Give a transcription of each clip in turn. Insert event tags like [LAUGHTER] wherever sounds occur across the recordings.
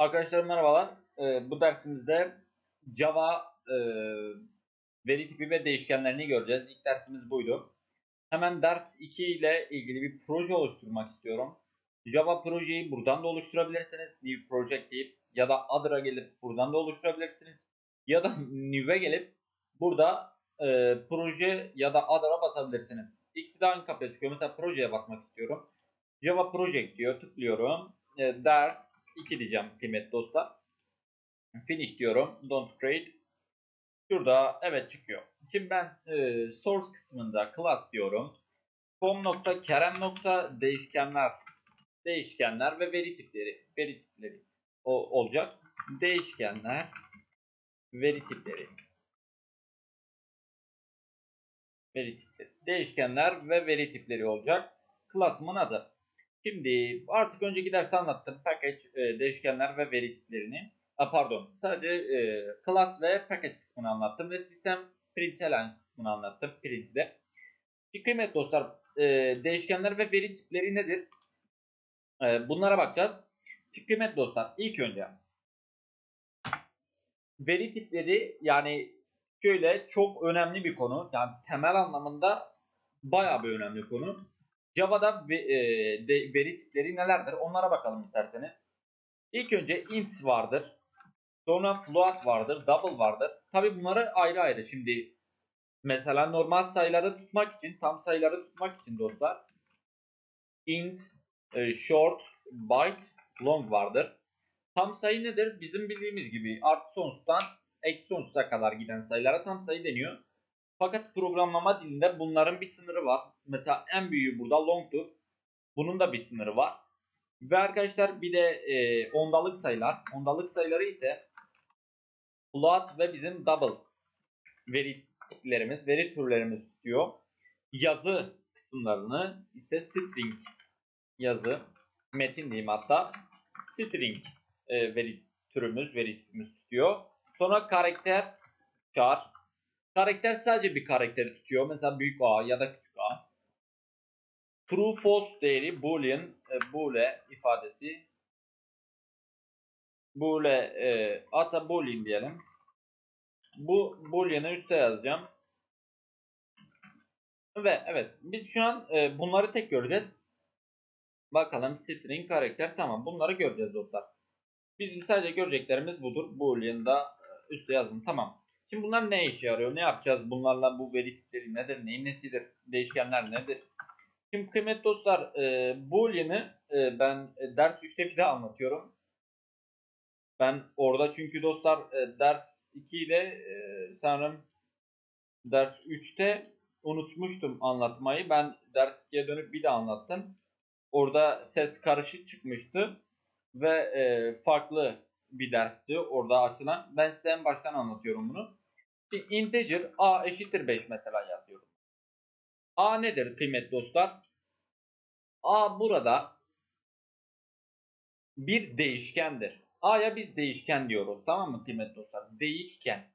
Arkadaşlar merhabalar. Ee, bu dersimizde Java e, veri tipi ve değişkenlerini göreceğiz. İlk dersimiz buydu. Hemen ders 2 ile ilgili bir proje oluşturmak istiyorum. Java projeyi buradan da oluşturabilirsiniz. New Project deyip ya da Other'a gelip buradan da oluşturabilirsiniz. Ya da [LAUGHS] New'e gelip burada e, proje ya da Other'a basabilirsiniz. İkisi aynı kapıya çıkıyor. Mesela projeye bakmak istiyorum. Java Project diyor. Tıklıyorum. E, ders 2 diyeceğim kıymetli dostlar. Finish diyorum. Don't create. Şurada evet çıkıyor. Şimdi ben e, source kısmında class diyorum. form nokta kerem nokta değişkenler değişkenler ve veri tipleri veri tipleri o, olacak. Değişkenler veri tipleri veri tipleri değişkenler ve veri tipleri olacak. Class'ımın adı. Şimdi artık önceki derste anlattım package e, değişkenler ve veri tiplerini. A, pardon sadece e, class ve package kısmını anlattım ve sistem println kısmını anlattım print'de. Şimdi kıymetli dostlar e, değişkenler ve veri tipleri nedir? E, bunlara bakacağız. Şimdi kıymetli dostlar ilk önce veri tipleri yani şöyle çok önemli bir konu. Yani temel anlamında bayağı bir önemli konu. Java'da e, veri tipleri nelerdir? Onlara bakalım isterseniz. İlk önce int vardır. Sonra float vardır, double vardır. Tabi bunları ayrı ayrı. Şimdi mesela normal sayıları tutmak için, tam sayıları tutmak için dostlar int, e, short, byte, long vardır. Tam sayı nedir? Bizim bildiğimiz gibi artı sonsuzdan eksi sonsuza kadar giden sayılara tam sayı deniyor. Fakat programlama dilinde bunların bir sınırı var. Mesela en büyüğü burada long'tur. Bunun da bir sınırı var. Ve arkadaşlar bir de e, ondalık sayılar. Ondalık sayıları ise float ve bizim double veri tiplerimiz, veri türlerimiz tutuyor. Yazı kısımlarını ise string yazı, metin diyeyim hatta string e, veri türümüz, veri tipimiz tutuyor. Sonra karakter, char, Karakter sadece bir karakteri tutuyor. Mesela büyük A ya da küçük A. True false değeri boolean e, boole ifadesi. Boole e, ata boolean diyelim. Bu boolean'ı üste yazacağım. Ve evet biz şu an e, bunları tek göreceğiz. Bakalım string karakter tamam bunları göreceğiz dostlar. Bizim sadece göreceklerimiz budur. Boolean'da e, üste yazın tamam. Şimdi bunlar ne işe yarıyor? Ne yapacağız? Bunlarla bu veri tipleri nedir? Neyin nesidir? Değişkenler nedir? Şimdi kıymetli dostlar e, Boolean'ı e, ben e, ders 3'te bir de anlatıyorum. Ben orada çünkü dostlar e, ders 2'de e, sanırım ders 3'te unutmuştum anlatmayı. Ben ders 2'ye dönüp bir de anlattım. Orada ses karışık çıkmıştı ve e, farklı bir dersti orada açılan. Ben size en baştan anlatıyorum bunu. Şimdi integer a eşittir 5 mesela yazıyorum. A nedir kıymetli dostlar? A burada bir değişkendir. A'ya biz değişken diyoruz. Tamam mı kıymetli dostlar? Değişken.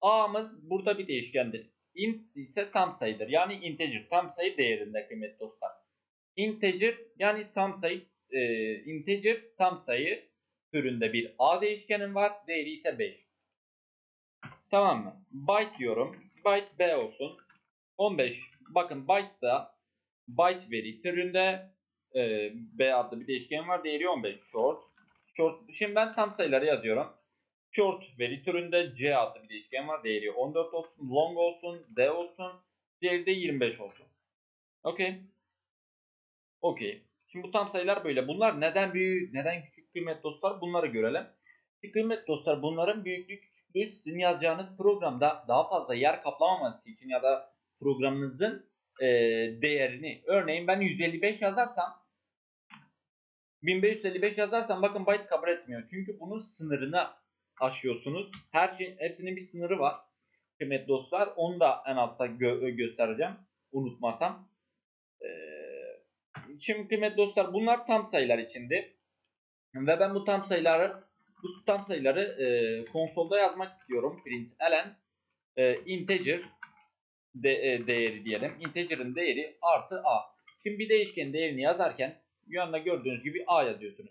A'mız burada bir değişkendir. int ise tam sayıdır. Yani integer tam sayı değerinde kıymetli dostlar. Integer yani tam sayı e, integer tam sayı türünde bir A değişkenim var. Değeri ise 5. Tamam mı? Byte diyorum. Byte B olsun. 15. Bakın byte da byte veri türünde e, B adlı bir değişken var. Değeri 15. Short. Short. Şimdi ben tam sayıları yazıyorum. Short veri türünde C adlı bir değişken var. Değeri 14 olsun. Long olsun. D olsun. Diğeri de 25 olsun. Okey. Okey. Şimdi bu tam sayılar böyle. Bunlar neden büyük, neden küçük kıymet dostlar? Bunları görelim. Kıymet dostlar bunların büyüklük sizin yazacağınız programda daha fazla yer kaplamaması için ya da programınızın e, değerini örneğin ben 155 yazarsam 1555 yazarsam bakın byte kabul etmiyor. Çünkü bunun sınırını aşıyorsunuz. Her şey hepsinin bir sınırı var. Kıymetli dostlar onu da en altta gö göstereceğim. Unutmasam. Ee, şimdi kıymetli dostlar bunlar tam sayılar içindi. Ve ben bu tam sayıları bu tam sayıları e, konsolda yazmak istiyorum. Print elen e, integer de, e, değeri diyelim. Integer'ın değeri artı a. Şimdi bir değişkenin değerini yazarken yanına gördüğünüz gibi a yazıyorsunuz.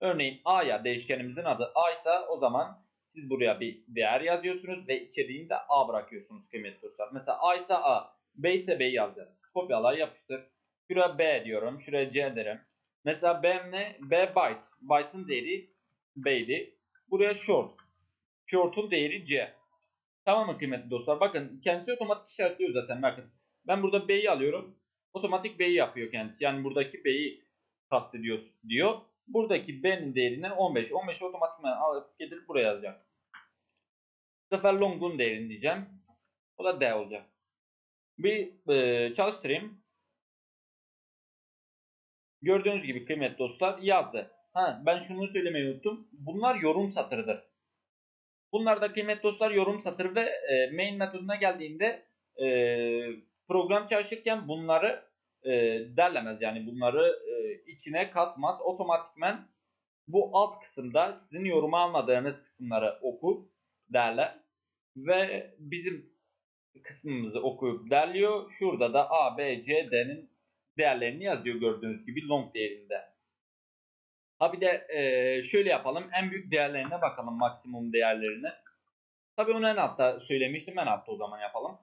Örneğin A'ya değişkenimizin adı A ise o zaman siz buraya bir değer yazıyorsunuz ve içeriğini de A bırakıyorsunuz kıymetli dostlar. Mesela A ise A, B ise B'yi yazacağız. Kopyala yapıştır. Şuraya B diyorum, şuraya C derim. Mesela B ne? B byte. Byte'ın değeri B'ydi. Buraya short. Short'un değeri C. Tamam mı kıymetli dostlar? Bakın kendisi otomatik işaretliyor zaten. Bakın ben burada B'yi alıyorum. Otomatik B'yi yapıyor kendisi. Yani buradaki B'yi kastediyor diyor. Buradaki B'nin değerine 15. 15 otomatikman alıp getirip buraya yazacak. Bu sefer long'un değerini diyeceğim. O da D olacak. Bir e, çalıştırayım. Gördüğünüz gibi kıymetli dostlar yazdı. Ha, ben şunu söylemeyi unuttum. Bunlar yorum satırıdır. Bunlar da kıymetli dostlar yorum satırı ve e, main metoduna geldiğinde e, program çalışırken bunları e, derlemez. Yani bunları e, içine katmaz. Otomatikmen bu alt kısımda sizin yoruma almadığınız kısımları okur, derler. Ve bizim kısmımızı okuyup derliyor. Şurada da A, B, C, D'nin değerlerini yazıyor gördüğünüz gibi long değerinde. Ha bir de e, şöyle yapalım. En büyük değerlerine bakalım maksimum değerlerine. Tabii onu en altta söylemiştim. En altta o zaman yapalım.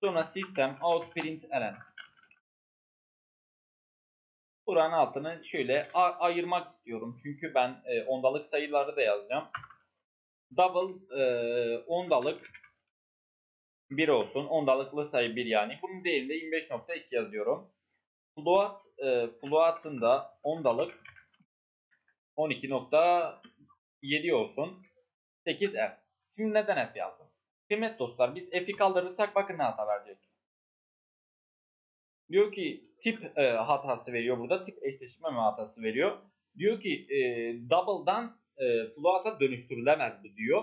Sonra system out print ln. Buranın altını şöyle ayırmak istiyorum. Çünkü ben e, ondalık sayıları da yazacağım. Double e, ondalık 1 olsun. Ondalıklı sayı 1 yani. Bunun değerinde 25.2 yazıyorum. Float, e, float'ın da ondalık 12.7 olsun. 8F. Şimdi neden F yazdım? Kıymet dostlar biz F'i kaldırırsak bakın ne hata verecek. Diyor ki tip e, hatası veriyor burada. Tip eşleşme hatası veriyor. Diyor ki e, double'dan e, float'a dönüştürülemez bu diyor.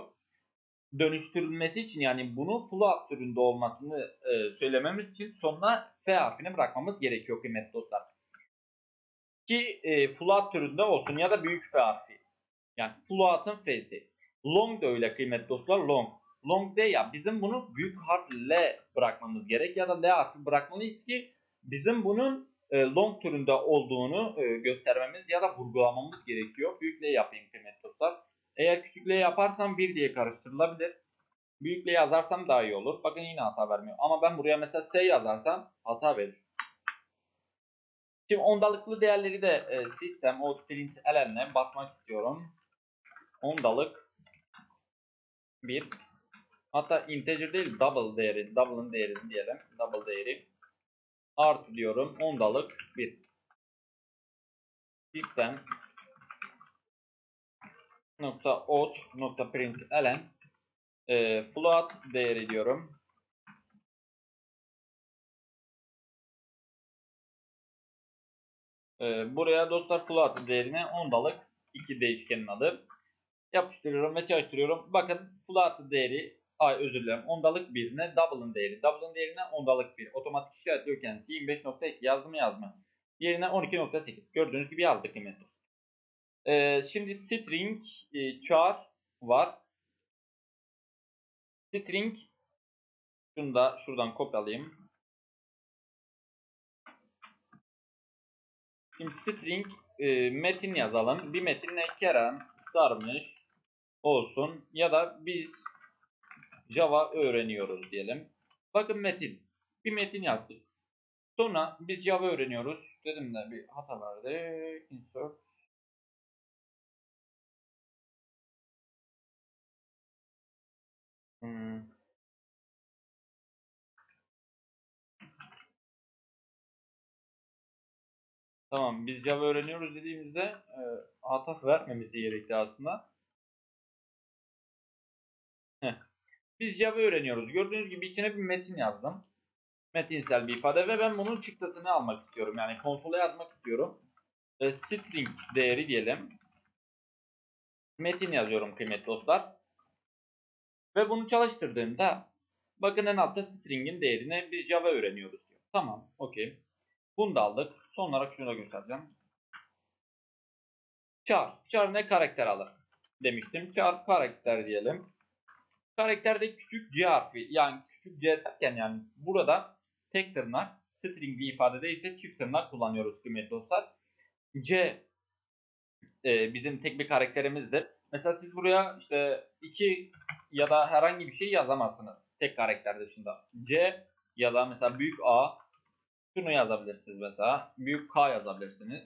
Dönüştürülmesi için yani bunu float türünde olmasını e, söylememiz için sonuna F harfini bırakmamız gerekiyor kıymetli dostlar. Ki e, float türünde olsun ya da büyük F harfi. Yani float'ın F'si. Long da öyle kıymetli dostlar long. Long de ya bizim bunu büyük harf L bırakmamız gerek ya da L harfi bırakmalıyız ki bizim bunun e, long türünde olduğunu e, göstermemiz ya da vurgulamamız gerekiyor. Büyük L yapayım kıymetli dostlar. Eğer küçük L yaparsam 1 diye karıştırılabilir. Büyük L yazarsam daha iyi olur. Bakın yine hata vermiyor. Ama ben buraya mesela S yazarsam hata verir. Şimdi ondalıklı değerleri de e, sistem o print ln'e basmak istiyorum. Ondalık 1 hatta integer değil double değeri double'ın değerini diyelim. Double değeri artı diyorum ondalık 1 sistem nokta out nokta print ln e, float değeri diyorum e, buraya dostlar float değerine ondalık 2 değişkenin adı. Yapıştırıyorum ve çalıştırıyorum. Bakın float değeri ay özür dilerim ondalık birine double'ın değeri. Double'ın değerine ondalık 1 otomatik işaretliyor kendisi 25.2 yazdı mı yazma. Yerine 12.8 gördüğünüz gibi yazdık kıymetli ee, şimdi string e, char var. String şunu da şuradan kopyalayayım. Şimdi string e, metin yazalım. Bir metinle Kerem sarmış olsun ya da biz Java öğreniyoruz diyelim. Bakın metin. Bir metin yazdık. Sonra biz Java öğreniyoruz. Dedim de bir hata verdi. Insert Hmm. Tamam biz Java öğreniyoruz dediğimizde e, hata vermemiz gerekti aslında. Heh. Biz Java öğreniyoruz. Gördüğünüz gibi içine bir metin yazdım. Metinsel bir ifade ve ben bunun çıktısını almak istiyorum. Yani konsola yazmak istiyorum. E, string değeri diyelim. Metin yazıyorum kıymetli dostlar. Ve bunu çalıştırdığımda bakın en altta string'in değerine bir Java öğreniyoruz diyor. Tamam, okey. Bunu da aldık. Son olarak şunu da göstereceğim. Char. Char ne karakter alır demiştim. Char karakter diyelim. Karakterde küçük C harfi yani küçük C derken yani burada tek tırnak string bir ifadede ise çift tırnak kullanıyoruz kıymetli dostlar. C e, bizim tek bir karakterimizdir. Mesela siz buraya işte 2 ya da herhangi bir şey yazamazsınız. Tek karakter dışında. C ya da mesela büyük A şunu yazabilirsiniz mesela. Büyük K yazabilirsiniz.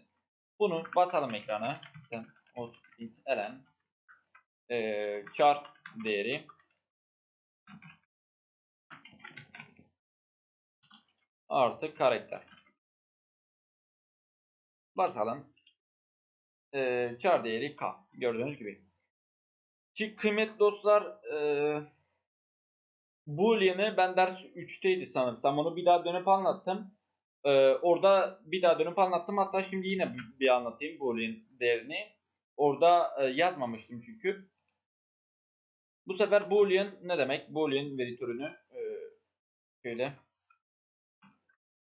Bunu basalım ekrana. İşte o elen e, char değeri artı karakter. Basalım. E, char değeri K. Gördüğünüz gibi. Ki kıymetli dostlar e, Boolean'ı ben ders 3'teydi sanırsam. Onu bir daha dönüp anlattım. E, orada bir daha dönüp anlattım. Hatta şimdi yine bir, anlatayım Boolean değerini. Orada e, yazmamıştım çünkü. Bu sefer Boolean ne demek? Boolean veri türünü e, şöyle.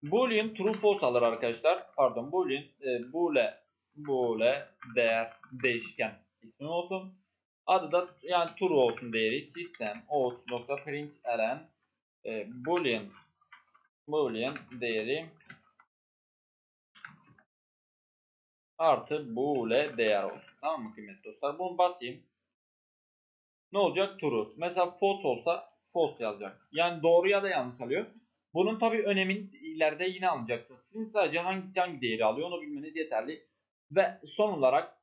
Boolean true false alır arkadaşlar. Pardon Boolean e, boole boole değer değişken ismi olsun. Adı da yani true olsun değeri system out.println e, boolean boolean değeri artı boole değer olsun. Tamam mı kıymetli dostlar? Bunu basayım. Ne olacak? True. Mesela false olsa false yazacak. Yani doğru ya da yanlış alıyor. Bunun tabi önemin ileride yine alacaksınız. Sizin sadece hangisi hangi değeri alıyor onu bilmeniz yeterli. Ve son olarak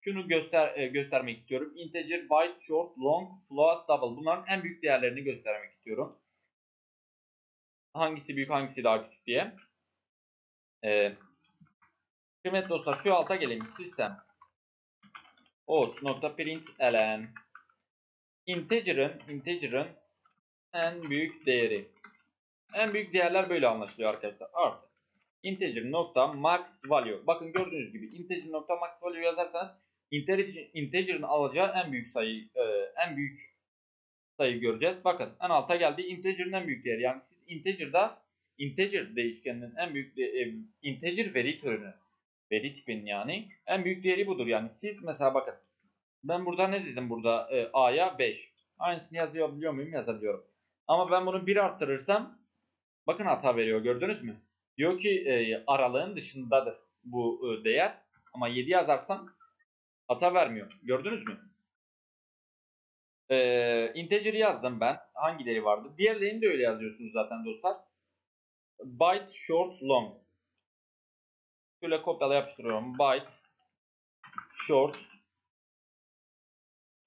şunu göster e, göstermek istiyorum. Integer, byte, short, long, float, double. Bunların en büyük değerlerini göstermek istiyorum. Hangisi büyük, hangisi daha küçük diye. Ee, kıymetli dostlar şu alta gelelim. Sistem. out.println integer'ın integer'ın en büyük değeri. En büyük değerler böyle anlaşılıyor arkadaşlar. Artı integer nokta max value. Bakın gördüğünüz gibi integer nokta max value yazarsanız integer, integer'ın alacağı en büyük sayı e, en büyük sayı göreceğiz. Bakın en alta geldi integer'ın en büyük değeri. Yani siz integer'da integer değişkeninin en büyük de, e, integer veri türünü veri tipinin yani en büyük değeri budur. Yani siz mesela bakın ben burada ne dedim burada e, a'ya 5. Aynısını yazabiliyor muyum? Yazabiliyorum. Ama ben bunu 1 arttırırsam bakın hata veriyor gördünüz mü? Diyor ki e, aralığın dışındadır bu e, değer. Ama 7 yazarsam hata vermiyor. Gördünüz mü? E, integer yazdım ben. Hangileri vardı? Diğerlerini de öyle yazıyorsunuz zaten dostlar. Byte, short, long. Şöyle kopyala yapıştırıyorum. Byte, short,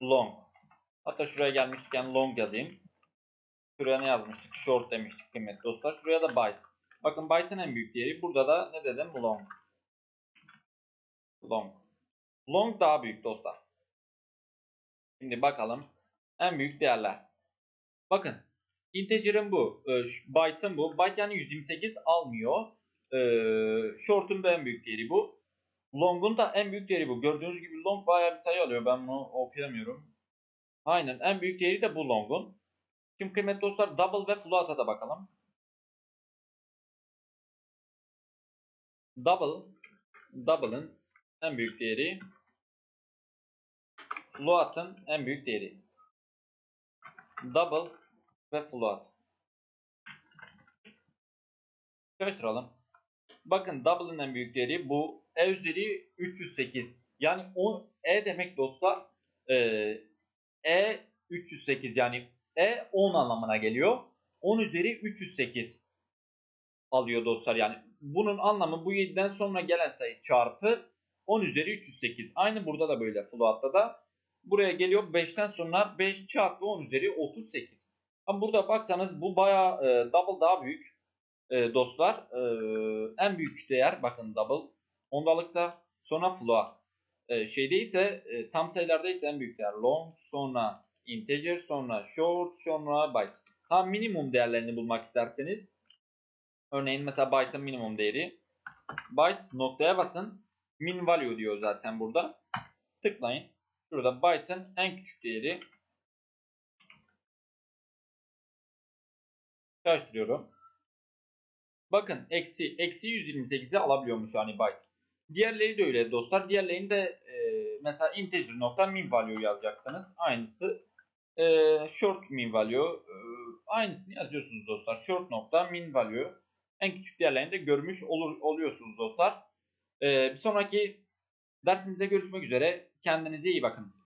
long. Hatta şuraya gelmişken long yazayım. Şuraya ne yazmıştık? Short demiştik kıymetli dostlar. Şuraya da byte. Bakın byte'ın en büyük değeri. Burada da ne dedim? Long. Long. Long daha büyük dostlar. Şimdi bakalım. En büyük değerler. Bakın. Integer'ın bu. E, byte'ın bu. Byte yani 128 almıyor. E, short'un da en büyük değeri bu. Long'un da en büyük değeri bu. Gördüğünüz gibi long bayağı bir sayı alıyor. Ben bunu okuyamıyorum. Aynen. En büyük değeri de bu long'un. Şimdi kıymetli dostlar double ve float'a da bakalım. Double, double'ın en büyük değeri float'ın en büyük değeri. Double ve float. Karıştıralım. Bakın double'ın en büyük değeri bu. E üzeri 308. Yani 10 E demek dostlar. E, e 308 yani E 10 anlamına geliyor. 10 üzeri 308 alıyor dostlar. Yani bunun anlamı bu 7'den sonra gelen sayı çarpı 10 üzeri 308. Aynı burada da böyle float'ta da. Buraya geliyor 5'ten sonra 5 çarpı 10 üzeri 38. Ama burada baksanız bu baya e, double daha büyük e, dostlar. E, en büyük değer bakın double ondalıkta sonra float. E, şeyde ise e, tam sayılarda ise en büyük değer long sonra integer sonra short sonra byte. Ha minimum değerlerini bulmak isterseniz Örneğin mesela byte'ın minimum değeri. Byte noktaya basın. Min value diyor zaten burada. Tıklayın. Şurada byte'ın en küçük değeri. Karıştırıyorum. Bakın eksi, eksi 128'i alabiliyormuş yani byte. Diğerleri de öyle dostlar. Diğerlerinde e, mesela integer nokta min value yazacaksınız. Aynısı e, short min value e, aynısını yazıyorsunuz dostlar. Short nokta min value en küçük değerlerini de görmüş olur, oluyorsunuz dostlar. Ee, bir sonraki Dersimizde görüşmek üzere. Kendinize iyi bakın.